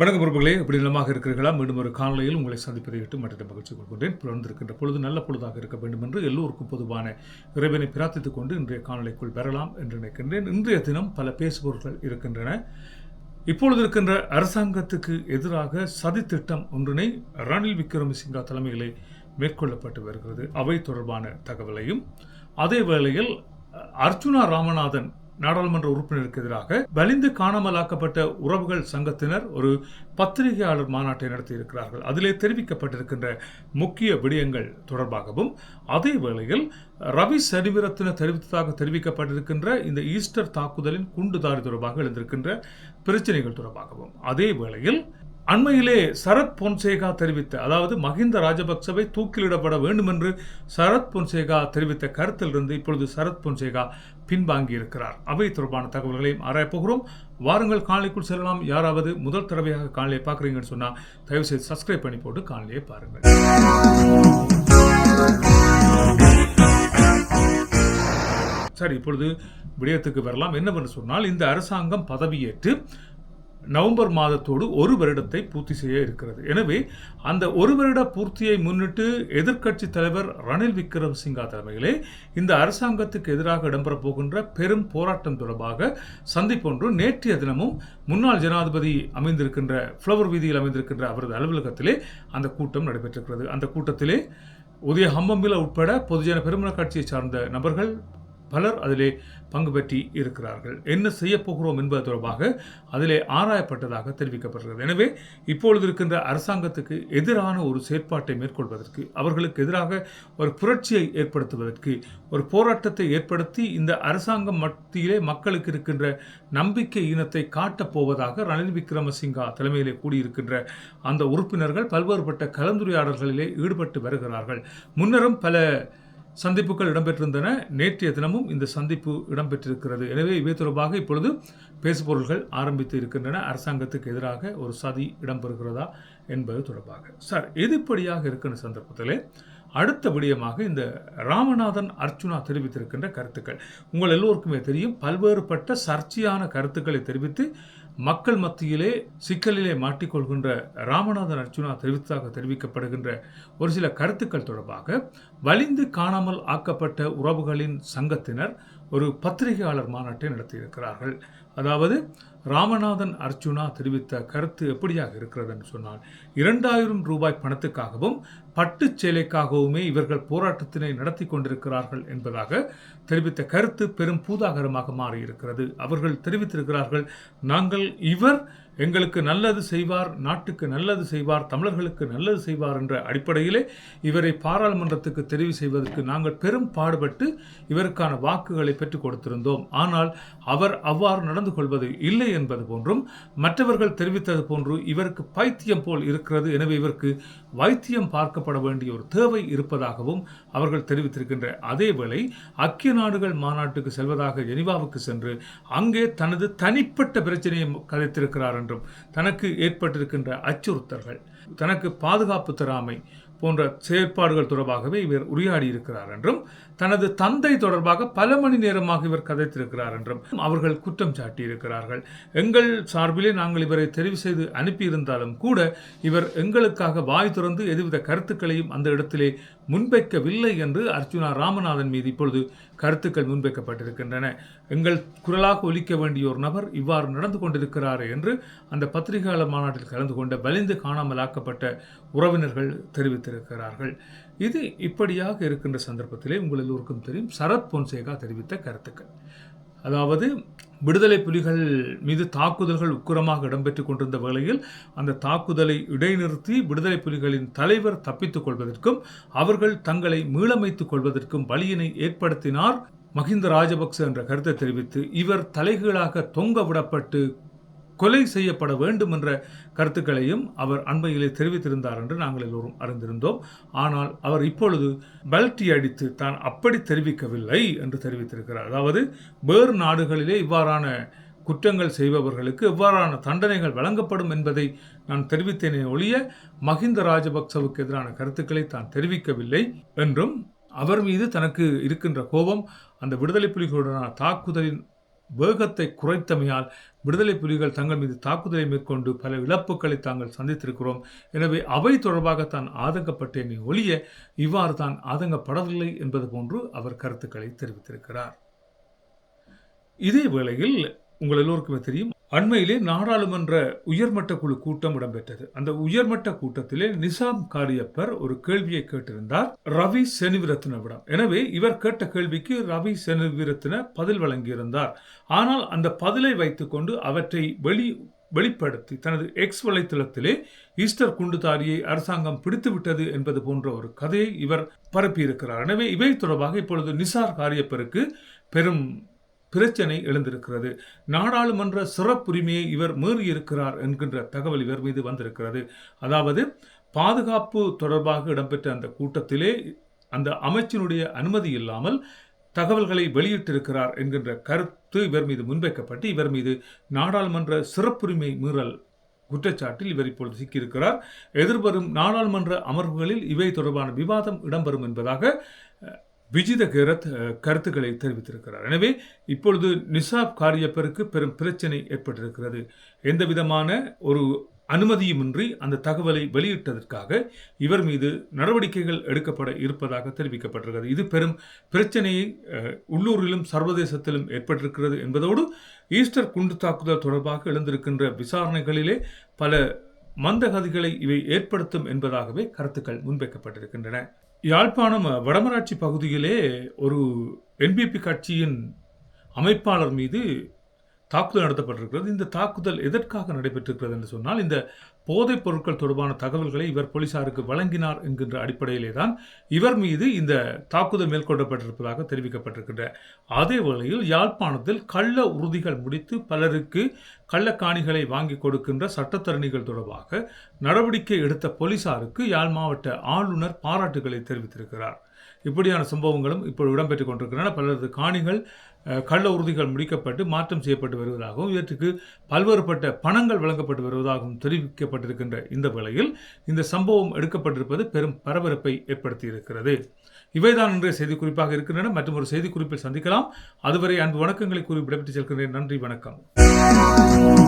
வணக்கம் பொறுப்புகளே. இப்படி நிலமாக இருக்கிறீர்களா? மீண்டும் ஒரு காலையில் உங்களை சந்திப்பதை விட்டு மற்ற மகிழ்ச்சி கொள்கின்றேன். பிறந்திருக்கின்ற பொழுது நல்ல பொழுதாக இருக்க வேண்டும் என்று எல்லோருக்கும் பொதுவான இறைவனை பிரார்த்தித்துக் கொண்டு இன்றைய காணொலிக்குள் பெறலாம் என்று நினைக்கின்றேன். இன்றைய தினம் பல பேசுபொருட்கள் இருக்கின்றன. இப்பொழுது இருக்கின்ற அரசாங்கத்துக்கு எதிராக சதித்திட்டம் ஒன்றினை ரணில் விக்ரமசிங்கா தலைமையிலே மேற்கொள்ளப்பட்டு வருகிறது. அவை தொடர்பான தகவலையும் அதே வேளையில் அர்ச்சுனா ராமநாதன் நாடாளுமன்ற உறுப்பினருக்கு எதிராக வலிந்து காணாமலாக்கப்பட்ட உறவுகள் சங்கத்தினர் ஒரு பத்திரிகையாளர் மாநாட்டை நடத்தியிருக்கிறார்கள். அதிலே தெரிவிக்கப்பட்டிருக்கின்ற முக்கிய விடயங்கள் தொடர்பாகவும் அதே வேளையில் ரவி சரிவிரத்தின தெரிவித்ததாக தெரிவிக்கப்பட்டிருக்கின்ற இந்த ஈஸ்டர் தாக்குதலின் குண்டுதாரி தொடர்பாக எழுந்திருக்கின்ற பிரச்சனைகள் தொடர்பாகவும் அதே வேளையில் அண்மையிலே சரத் பொன்சேகா தெரிவித்த அதாவது மஹிந்த ராஜபக்சவை தூக்கிலிடப்பட வேண்டும் என்று சரத் பொன்சேகா தெரிவித்த கருத்திலிருந்து இப்பொழுது சரத் பொன்சேகா பின்வாங்கி இருக்கிறார் அவை தொடர்பான தகவல்களையும் ஆராயப்போகிறோம் வாருங்கள் காணொலிக்குள் செல்லலாம். யாராவது முதல் தடவையாக காணொலியை பார்க்குறீங்கன்னு சொன்னால் தயவு செய்து சப்ஸ்கிரைப் பண்ணி போட்டு காணொலியை பாருங்கள். சரி இப்பொழுது விடயத்துக்கு வரலாம். என்னவென்று சொன்னால் இந்த அரசாங்கம் பதவியேற்று நவம்பர் மாதத்தோடு ஒரு வருடத்தை பூர்த்தி செய்ய இருக்கிறது. எனவே அந்த ஒரு வருட பூர்த்தியை முன்னிட்டு எதிர்க்கட்சி தலைவர் ரணில் விக்ரமசிங்கா தலைமையிலே இந்த அரசாங்கத்துக்கு எதிராக இடம்பெற போகின்ற பெரும் போராட்டம் தொடர்பாக சந்திப்பொன்று நேற்றைய தினமும் முன்னாள் ஜனாதிபதி அமைந்திருக்கின்ற ஃப்ளவர் வீதியில் அமைந்திருக்கின்ற அவரது அலுவலகத்திலே அந்த கூட்டம் நடைபெற்றிருக்கிறது. அந்த கூட்டத்திலே உதய ஹம்பம்பில உட்பட பொதுஜன பெருமன கட்சியை சார்ந்த நபர்கள் பலர் அதிலே பங்கு பெற்றி இருக்கிறார்கள். என்ன செய்ய போகிறோம் என்பது தொடர்பாக அதிலே ஆராயப்பட்டதாக தெரிவிக்கப்படுகிறது. எனவே இப்பொழுது இருக்கின்ற அரசாங்கத்துக்கு எதிரான ஒரு செயற்பாட்டை மேற்கொள்வதற்கு அவர்களுக்கு எதிராக ஒரு புரட்சியை ஏற்படுத்துவதற்கு ஒரு போராட்டத்தை ஏற்படுத்தி இந்த அரசாங்கம் மத்தியிலே மக்களுக்கு இருக்கின்ற நம்பிக்கை ஈனத்தை காட்டப் போவதாக ரணில் விக்ரமசிங்கா தலைமையிலே கூடியிருக்கின்ற அந்த உறுப்பினர்கள் பல்வேறுபட்ட கலந்துரையாடல்களிலே ஈடுபட்டு வருகிறார்கள். முன்னரும் பல சந்திப்புகள் இடம்பெற்றிருந்தன. நேற்றைய தினமும் இந்த சந்திப்பு இடம்பெற்றிருக்கிறது. எனவே இவை தொடர்பாக இப்பொழுது பேசுபொருள்கள் ஆரம்பித்து இருக்கின்றன. அரசாங்கத்துக்கு எதிராக ஒரு சதி இடம்பெறுகிறதா என்பது தொடர்பாக. சார் எதிர்ப்படியாக இருக்கின்ற சந்தர்ப்பத்திலே அடுத்த விடயமாக இந்த ராமநாதன் அர்ச்சுனா தெரிவித்திருக்கின்ற கருத்துக்கள். உங்கள் எல்லோருக்குமே தெரியும் பல்வேறுபட்ட சர்ச்சையான கருத்துக்களை தெரிவித்து மக்கள் மத்தியிலே சிக்கலிலே மாட்டிக்கொள்கின்ற ராமநாதன் அர்ச்சுனா தெரிவித்ததாக தெரிவிக்கப்படுகின்ற ஒரு சில கருத்துக்கள் தொடர்பாக வலிந்து காணாமல் ஆக்கப்பட்ட உறவுகளின் சங்கத்தினர் ஒரு பத்திரிகையாளர் மாநாட்டை நடத்தியிருக்கிறார்கள். அதாவது ராமநாதன் அர்ச்சுனா தெரிவித்த கருத்து எப்படியாக இருக்கிறது என்று சொன்னால் இரண்டாயிரம் ரூபாய் பணத்துக்காகவும் பட்டுச் சேலைக்காகவுமே இவர்கள் போராட்டத்தினை நடத்தி கொண்டிருக்கிறார்கள் என்பதாக தெரிவித்த கருத்து பெரும் பூதாகரமாக மாறியிருக்கிறது. அவர்கள் தெரிவித்திருக்கிறார்கள் நாங்கள் இவர் எங்களுக்கு நல்லது செய்வார் நாட்டுக்கு நல்லது செய்வார் தமிழர்களுக்கு நல்லது செய்வார் என்ற அடிப்படையிலே இவரை பாராளுமன்றத்துக்கு தெரிவு செய்வதற்கு நாங்கள் பெரும் பாடுபட்டு இவருக்கான வாக்குகளை பெற்றுக் கொடுத்திருந்தோம். ஆனால் அவர் அவ்வாறு நடந்து கொள்வது இல்லை என்பது போன்றும் மற்றவர்கள் தெரிவித்தது போன்று இவருக்கு பைத்தியம் போல் இருக்கிறது. எனவே இவருக்கு வைத்தியம் பார்க்க பார்க்கப்பட வேண்டிய ஒரு தேவை இருப்பதாகவும் அவர்கள் தெரிவித்திருக்கின்ற. அதேவேளை ஐக்கிய நாடுகள் மாநாட்டுக்கு செல்வதாக ஜெனிவாவுக்கு சென்று அங்கே தனது தனிப்பட்ட பிரச்சனையை கதைத்திருக்கிறார் என்றும் தனக்கு ஏற்பட்டிருக்கின்ற அச்சுறுத்தல்கள். தனக்கு பாதுகாப்பு தராமை போன்ற செயற்பாடுகள் தொடர்பாகவே இவர் உரையாடி இருக்கிறார் என்றும் தனது தந்தை தொடர்பாக பல மணி நேரமாக இவர் கதைத்திருக்கிறார் என்றும் அவர்கள் குற்றம் சாட்டியிருக்கிறார்கள். எங்கள் சார்பிலே நாங்கள் இவரை தெரிவு செய்து அனுப்பியிருந்தாலும் கூட இவர் எங்களுக்காக வாய் திறந்து எதுவித கருத்துக்களையும் அந்த இடத்திலே முன்வைக்கவில்லை என்று அர்ஜுனா ராமநாதன் மீது இப்பொழுது கருத்துக்கள் முன்வைக்கப்பட்டிருக்கின்றன. எங்கள் குரலாக ஒலிக்க வேண்டிய ஒரு நபர் இவ்வாறு நடந்து கொண்டிருக்கிறார் என்று அந்த பத்திரிகையாளர் மாநாட்டில் கலந்து கொண்ட வலிந்து காணாமலாக்கப்பட்ட உறவினர்கள் தெரிவித்திருக்கிறார்கள். இது இப்படியாக இருக்கின்ற சந்தர்ப்பத்திலே உங்கள் எல்லோருக்கும் தெரியும். சரத் பொன்சேகா தெரிவித்த கருத்துக்கள். அதாவது விடுதலை புலிகள் மீது தாக்குதல்கள் உக்கிரமாக இடம்பெற்றுக் கொண்டிருந்த வேளையில் அந்த தாக்குதலை இடைநிறுத்தி விடுதலை புலிகளின் தலைவர் தப்பித்துக் கொள்வதற்கும் அவர்கள் தங்களை மீளமைத்துக் கொள்வதற்கும் வழியினை ஏற்படுத்தினார் மஹிந்த ராஜபக்ச என்ற கருத்தை தெரிவித்து இவர் தலைகீழாக தொங்க விடப்பட்டு கொலை செய்யப்பட வேண்டும் என்ற கருத்துக்களையும் அவர் அண்மையிலே தெரிவித்திருந்தார் என்று நாங்கள் எல்லோரும் அறிந்திருந்தோம். ஆனால் அவர் இப்பொழுது பல்டி அடித்து தான் அப்படி தெரிவிக்கவில்லை என்று தெரிவித்திருக்கிறார். அதாவது வேறு நாடுகளிலே இவ்வாறான குற்றங்கள் செய்பவர்களுக்கு எவ்வாறான தண்டனைகள் வழங்கப்படும் என்பதை நான் தெரிவித்தேனே ஒழிய மஹிந்த ராஜபக்சவுக்கு எதிரான கருத்துக்களை தான் தெரிவிக்கவில்லை என்றும் அவர் மீது தனக்கு இருக்கின்ற கோபம் அந்த விடுதலை புலிகளுடனான தாக்குதலின் வேகத்தை குறைத்தமையால் விடுதலை புலிகள் தங்கள் மீது தாக்குதலை மேற்கொண்டு பல இழப்புகளை தாங்கள் சந்தித்திருக்கிறோம். எனவே அவை தொடர்பாக தான் ஆதங்கப்பட்டேனே ஒழிய இவ்வாறு தான் ஆதங்கப்படவில்லை என்பது போன்று அவர் கருத்துக்களை தெரிவித்திருக்கிறார். இதே வேளையில் உங்கள் எல்லோருக்குமே தெரியும் அண்மையிலே நாடாளுமன்ற உயர்மட்ட குழு கூட்டம் இடம்பெற்றது. அந்த உயர்மட்ட கூட்டத்திலே நிசாம் காரியப்பர் ஒரு கேள்வியை கேட்டிருந்தார். ரவி செனிவிரத்னவிடம் எனவே இவர் கேட்ட கேள்விக்கு ரவி செனிவிரத்ன பதில் வழங்கியிருந்தார். ஆனால் அந்த பதிலை வைத்துக்கொண்டு அவற்றை வெளி வெளிப்படுத்தி தனது எக்ஸ் வலைத்தளத்திலே ஈஸ்டர் குண்டுதாரியை அரசாங்கம் பிடித்துவிட்டது என்பது போன்ற ஒரு கதையை இவர் பரப்பியிருக்கிறார். எனவே இவை தொடர்பாக இப்பொழுது நிசார் காரியப்பருக்கு பெரும் பிரச்சனை எழுந்திருக்கிறது. நாடாளுமன்ற சிறப்புரிமையை இவர் மீறியிருக்கிறார் என்கின்ற தகவல் இவர் மீது வந்திருக்கிறது. அதாவது பாதுகாப்பு தொடர்பாக இடம்பெற்ற அந்த கூட்டத்திலே அந்த அமைச்சினுடைய அனுமதி இல்லாமல் தகவல்களை வெளியிட்டிருக்கிறார் என்கின்ற கருத்து இவர் மீது முன்வைக்கப்பட்டு இவர் மீது நாடாளுமன்ற சிறப்புரிமை மீறல் குற்றச்சாட்டில் இவர் இப்பொழுது சிக்கியிருக்கிறார். எதிர்வரும் நாடாளுமன்ற அமர்வுகளில் இவை தொடர்பான விவாதம் இடம்பெறும் என்பதாக விஜித கேரத் கருத்துக்களை தெரிவித்திருக்கிறார். எனவே இப்பொழுது நிசாப் காரியப்பருக்கு பெரும் பிரச்சனை ஏற்பட்டிருக்கிறது. எந்த விதமான ஒரு அனுமதியுமின்றி அந்த தகவலை வெளியிட்டதற்காக இவர் மீது நடவடிக்கைகள் எடுக்கப்பட இருப்பதாக தெரிவிக்கப்பட்டிருக்கிறது. இது பெரும் பிரச்சனையை உள்ளூரிலும் சர்வதேசத்திலும் ஏற்பட்டிருக்கிறது என்பதோடு ஈஸ்டர் குண்டு தாக்குதல் தொடர்பாக எழுந்திருக்கின்ற விசாரணைகளிலே பல மந்தகதிகளை இவை ஏற்படுத்தும் என்பதாகவே கருத்துக்கள் முன்வைக்கப்பட்டிருக்கின்றன. யாழ்ப்பாணம் வடமராட்சி பகுதியிலே ஒரு என்பிபி கட்சியின் அமைப்பாளர் மீது தாக்குதல் நடத்தப்பட்டிருக்கிறது. இந்த தாக்குதல் எதற்காக நடைபெற்றிருக்கிறது என்று சொன்னால் இந்த போதைப் பொருட்கள் தொடர்பான தகவல்களை இவர் போலீசாருக்கு வழங்கினார் என்கின்ற அடிப்படையிலே தான் இவர் மீது இந்த தாக்குதல் மேற்கொள்ளப்பட்டிருப்பதாக தெரிவிக்கப்பட்டிருக்கின்ற அதே வேளையில் யாழ்ப்பாணத்தில் கள்ள உறுதிகள் முடித்து பலருக்கு கள்ளக்காணிகளை வாங்கி கொடுக்கின்ற சட்டத்தரணிகள் தொடர்பாக நடவடிக்கை எடுத்த போலீசாருக்கு யாழ் மாவட்ட ஆளுநர் பாராட்டுகளை தெரிவித்திருக்கிறார். இப்படியான சம்பவங்களும் இப்போது இடம்பெற்றுக் கொண்டிருக்கின்றன. பலரது காணிகள் கள்ள உறுதிகள் முடிக்கப்பட்டு மாற்றம் செய்யப்பட்டு வருவதாகவும் இவற்றுக்கு பல்வேறுபட்ட பணங்கள் வழங்கப்பட்டு வருவதாகவும் தெரிவிக்கப்பட்டிருக்கின்ற இந்த வேளையில் இந்த சம்பவம் எடுக்கப்பட்டிருப்பது பெரும் பரபரப்பை ஏற்படுத்தியிருக்கிறது. இவைதான் இன்றைய செய்திக்குறிப்பாக இருக்கின்றன. மற்றும் ஒரு செய்திக்குறிப்பில் சந்திக்கலாம். அதுவரை அன்பு வணக்கங்களை கூறி விடைபெற்று செல்கின்றேன். நன்றி வணக்கம். Bye.